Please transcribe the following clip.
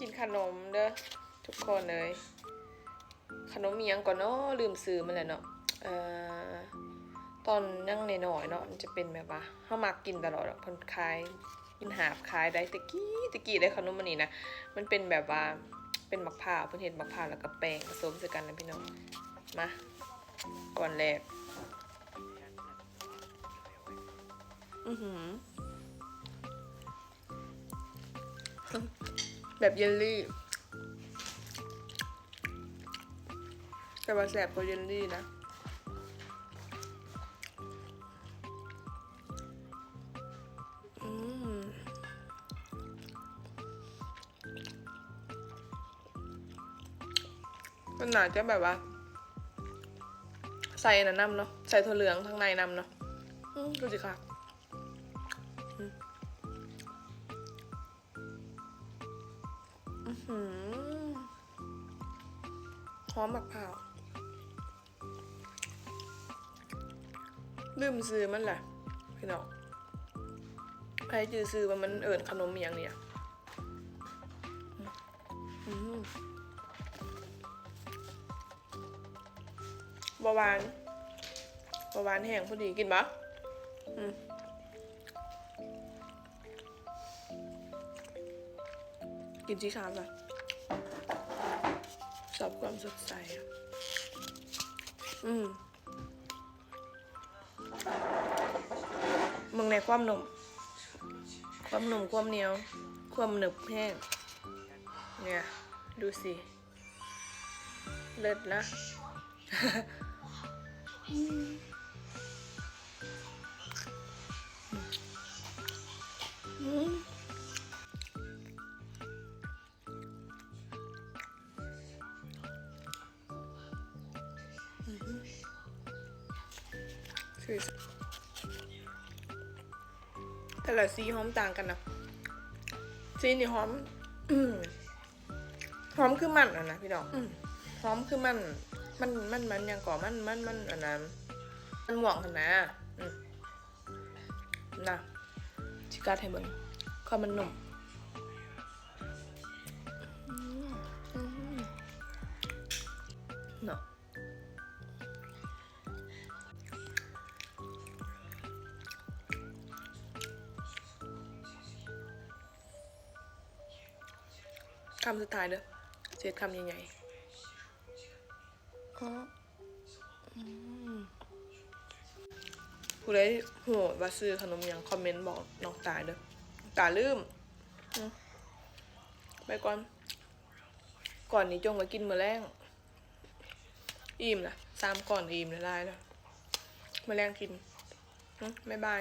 กินขนมเด้อทุกคนเลย ขนมเมียงก่อนเนาะลืมซื้อมาแล้วเนาะเอ่อตอนยังนน้อยๆเนาะมันจะเป็นแบบว่าเฮามักกินตลอดอะเพิ่นขายกินหาบขายได้ตะกี้ตะกี้ได้ขนมอันนี้นะมันเป็นแบบว่าเป็นมะพร้าวเพิ่นเฮ็ดมะพร้าวแล้วก็แป้งผสมใส่กันนะพี่น้องมาก่อนแรกอือหือ แบบเยลลี่ แต่ว่าแสบกว่าเยลลี่นะ อืมมันหนาจะแบบว่า ใส่นนะน้ำเนาะ ใส่ถั่วเหลืองข้างในน้ำเนาะ อืมดูสิค่ะ หอมมะพร้าวลืมซื้อมันแหละพี่น้องใครจือซื้อว่ามันเอิญขนมอย่างเนี้ยอืมบหวานบหวานแห้งพอดีกินปะอืม กินชีขาวปะชอบความสดใสอะอืมมึงในความหนุ่ม ความหนุ่มความเหนียว ความหนึบแห้ง เนี่ย ดูสิ เลิศนะ คือแต่ละสีหอมต่างกันนะสีนี่หอมอืมหอมคือมันอะนะพี่น้องอืมหอมคือมัน มันมันมันยังก่อมันมันมันอันนั้นมันหม่วงขนาดอืมนะชิกาไทยเบิงความมันหนุ่ม คำสุดท้ายเด้อเจ็ดคำใหญ่ๆอ๋ออืมผู้ใดโหดว่าซื้อขนมหยังคอมเมนต์บอกน้องตายเด้อน้องตาลืมอืมไปก่อน ก่อนนี้จงไว้กินมื้อแรงอิ่มนะสามก่อนอิ่มเลยได้แล้วมื้อแรงกินอืมบ๊ายบาย